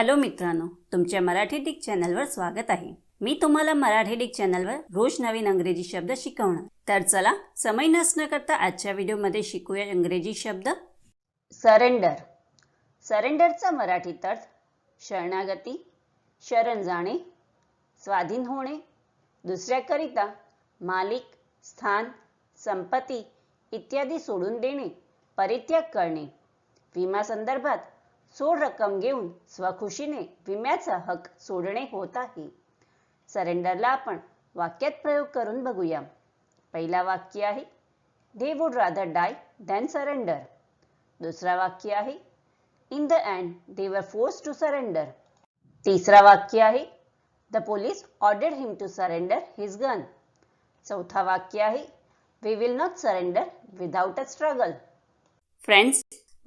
Hello मित्रांनो तुमच्या Marathi Dick चॅनलवर स्वागत आहे. मी तुम्हाला मराठी डिक चॅनलवर रोज नवीन अंग्रेजी शब्द शिकवणार. तर चला समय नसणं करता आजच्या व्हिडिओमध्ये शिकूया इंग्रजी शब्द. सरेंडर. सरेंडरचा मराठीत अर्थ शरणागती शरण जाणे स्वाधीन होणे. दुसऱ्याकरिता मालिक स्थान संपत्ती इत्यादी सोडून देणे परित्याग करणे. विमा संदर्भात सोड रक्कम घेऊन स्वखुशीने विम्याचा हक सोडणे होत आहे. सरेंडरला आपण वाक्यात प्रयोग करून बघूया. पहिला वाक्य आहे they would rather die than surrender दुसरा वाक्य आहे इन द अँड दे वर फोर्स टू सरेंडर तिसरा वाक्य आहे the police order him to surrender his gun चौथा वाक्य आहे we will not surrender without a struggle friends